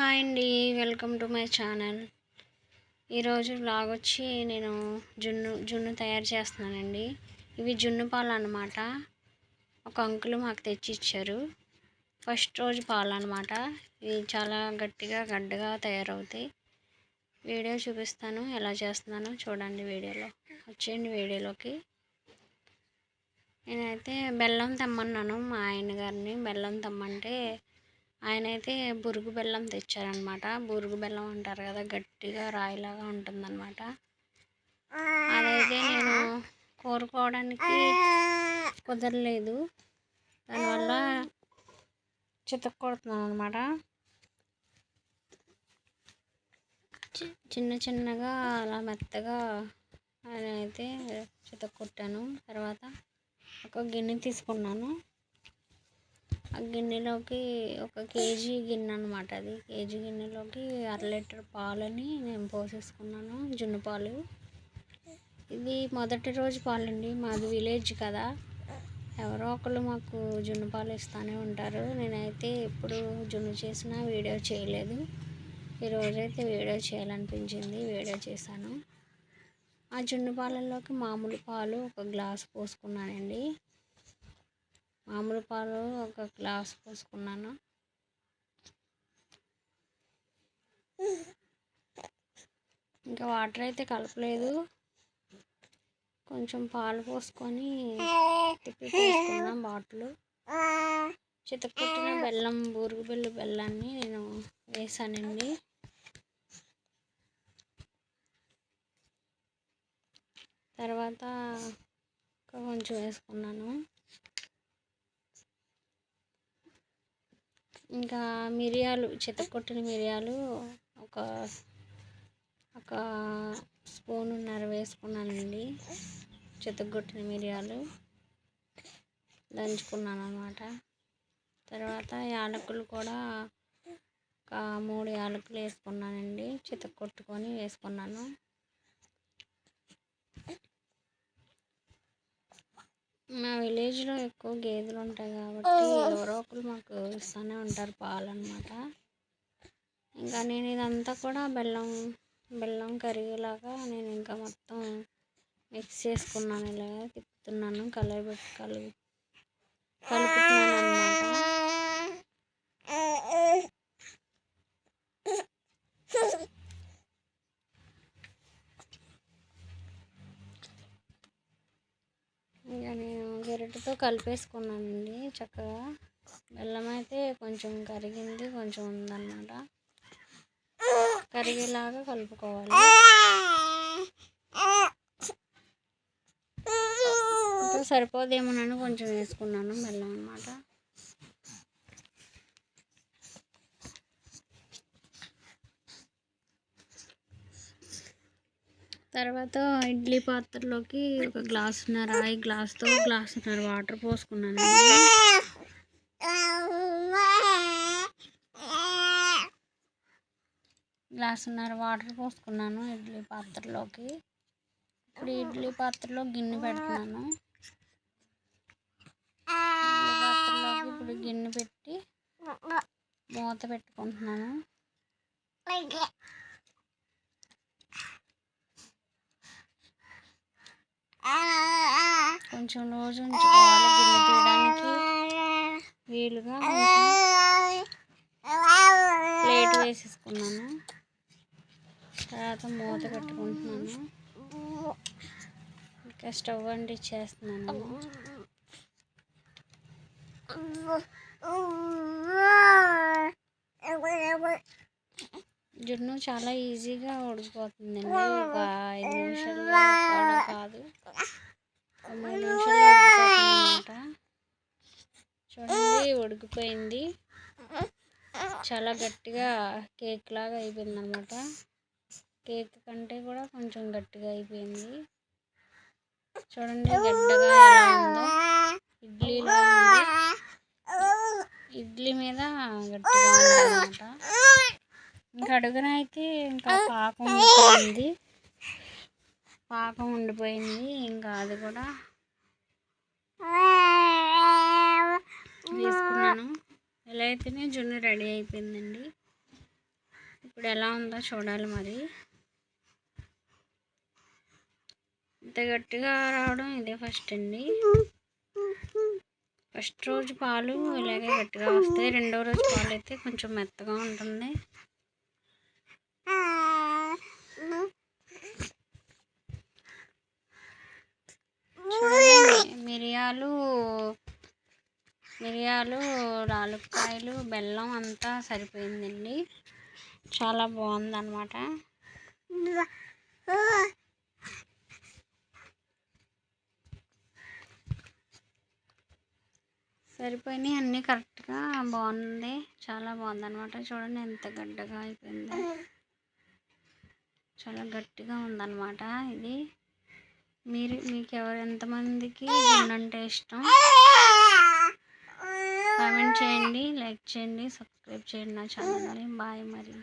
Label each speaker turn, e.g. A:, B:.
A: Hi అండి welcome to my channel. ఈరోజు blog వచ్చి నేను జున్ను జున్ను తయారు చేస్తున్నానండి. ఇవి జున్ను పాలు అన్నమాట. ఒక అంకుల్ మాకు తెచ్చి ఇచ్చారు ఫస్ట్ రోజు పాలు అనమాట ఇవి చాలా గట్టిగా గడ్డగా తయారవుతాయి. వీడియో చూపిస్తాను ఎలా చేస్తున్నానో చూడండి వీడియోలో. వచ్చేయండి వీడియోలోకి. నేనైతే బెల్లం తెమ్మన్నాను మా ఆయన గారిని. బెల్లం తెమ్మంటే ఆయన అయితే బురుగు బెల్లం తెచ్చారనమాట బురుగు బెల్లం అంటారు కదా గట్టిగా రాయిలాగా ఉంటుందన్నమాట. అదైతే నేను కోరుకోవడానికి కుదరలేదు. దానివల్ల చితక్కొడుతున్నాను అనమాట చిన్న చిన్నగా అలా మెత్తగా అయితే చితక్కొట్టాను. తర్వాత ఒక గిన్నె తీసుకున్నాను. ఆ గిన్నెలోకి ఒక కేజీ గిన్నె అనమాట అది. కేజీ గిన్నెలోకి అర లీటర్ పాలని నేను పోసేసుకున్నాను జున్ను పాలు. ఇది మొదటి రోజు పాలండి మాది విలేజ్ కదా. ఎవరో ఒకళ్ళు మాకు జున్ను పాలు ఇస్తూనే ఉంటారు. నేనైతే ఎప్పుడు జున్ను చేసినా వీడియో చేయలేదు. ఈరోజైతే వీడియో చేయాలనిపించింది వీడియో చేశాను. ఆ జున్ను పాలల్లోకి మామూలు పాలు ఒక గ్లాస్ పోసుకున్నానండి. మామూలు పాలు ఒక గ్లాస్ పోసుకున్నాను. ఇంకా వాటర్ అయితే కలపలేదు. కొంచెం పాలు పోసుకొని తిప్పి పోసుకున్నాం బాటిల్. చితకొట్టిన బెల్లం బూరుగు బెల్లు బెల్లాన్ని నేను వేసానండి. తర్వాత కొంచెం వేసుకున్నాను. ఇంకా మిరియాలు చితకొట్టిన మిరియాలు ఒక ఒక స్పూనున్నర వేసుకున్నానండి. చితగొట్టిన మిరియాలు దంచుకున్నాను అనమాట తర్వాత యాలకులు కూడా ఒక మూడు యాలకులు వేసుకున్నానండి. చితకొట్టుకొని వేసుకున్నాను. మా విలేజ్లో ఎక్కువ గేదెలు ఉంటాయి కాబట్టి ఎవరో ఒకరు మాకు ఇస్తూనే ఉంటారు పాలు అనమాట ఇంకా నేను ఇదంతా కూడా బెల్లం బెల్లం కరిగేలాగా నేను ఇంకా మొత్తం మిక్స్ చేసుకున్నాను ఇలాగా తిప్పుతున్నాను కలబెట్టి కలు కలుపుతున్నాను అనమాట ఇక నేను గరిటెతో కలిపేసుకున్నానండి చక్కగా. బెల్లం అయితే కొంచెం కరిగింది కొంచెం ఉందన్నమాట. కరిగేలాగా కలుపుకోవాలి. సరిపోదేమోనని కొంచెం వేసుకున్నాను బెల్లం అనమాట తర్వాత ఇడ్లీ పాత్రలోకి ఒక గ్లాసున్నర ఈ గ్లాస్తో గ్లాస్ ఉన్నారు వాటర్ పోసుకున్నాను. గ్లాస్ ఉన్నారు వాటర్ పోసుకున్నాను ఇడ్లీ పాత్రలోకి. ఇప్పుడు ఇడ్లీ పాత్రలో గిన్నె పెడుతున్నాను. ఇడ్లీ పాత్రలోకి ఇప్పుడు గిన్నె పెట్టి మూత పెట్టుకుంటున్నాను. కొంచెం రోజు ఉంచుకోవాలి గిన్నె తీయడానికి వీలుగా ప్లేట్ వేసేసుకున్నాను. తర్వాత మూత పెట్టుకుంటున్నాను. ఇంకా స్టవ్ అంటించేస్తున్నాను జున్ను చాలా ఈజీగా ఉడికిపోతుందండి. ఒక ఐదు నిమిషాల్లో కాదు. మూడు నిమిషాల్లో అనమాట చూడండి ఉడికిపోయింది. చాలా గట్టిగా కేక్ లాగా అయిపోయింది అనమాట కేక్ కంటే కూడా కొంచెం గట్టిగా అయిపోయింది. చూడండి గడ్డగా ఎలా ఉందో. ఇడ్లీలో ఇడ్లీ మీద గట్టిగా ఉందన్నమాట ఇంకా అడుగున అయితే ఇంకా పాకం ఉండిపోయింది పాకం ఉండిపోయింది. ఇంకా అది కూడా. వేసుకున్నాను ఇలా అయితేనే జున్ను రెడీ అయిపోయిందండి. ఇప్పుడు ఎలా ఉందో చూడాలి మరి. ఇంత గట్టిగా రావడం ఇదే ఫస్ట్ అండి. ఫస్ట్ రోజు పాలు ఇలాగే గట్టిగా వస్తాయి. రెండో రోజు పాలు అయితే కొంచెం మెత్తగా ఉంటుంది. చూడండి మిరియాలు మిరియాలు రాలుకాయలు బెల్లం అంతా సరిపోయిందండి. చాలా బాగుందన్నమాట. సరిపోయినాయి అన్నీ కరెక్ట్గా బాగుంది. చాలా బాగుందన్నమాట. చూడండి ఎంత గడ్డగా అయిపోయిందో. చాలా గట్టిగా ఉందన్నమాట ఇది. మీరు మీకు ఎవరు ఎంతమందికి గుండు అంటే ఇష్టం? కామెంట్ చేయండి లైక్ చేయండి సబ్స్క్రైబ్ చేయండి నా ఛానల్ని బాయ్ మరి.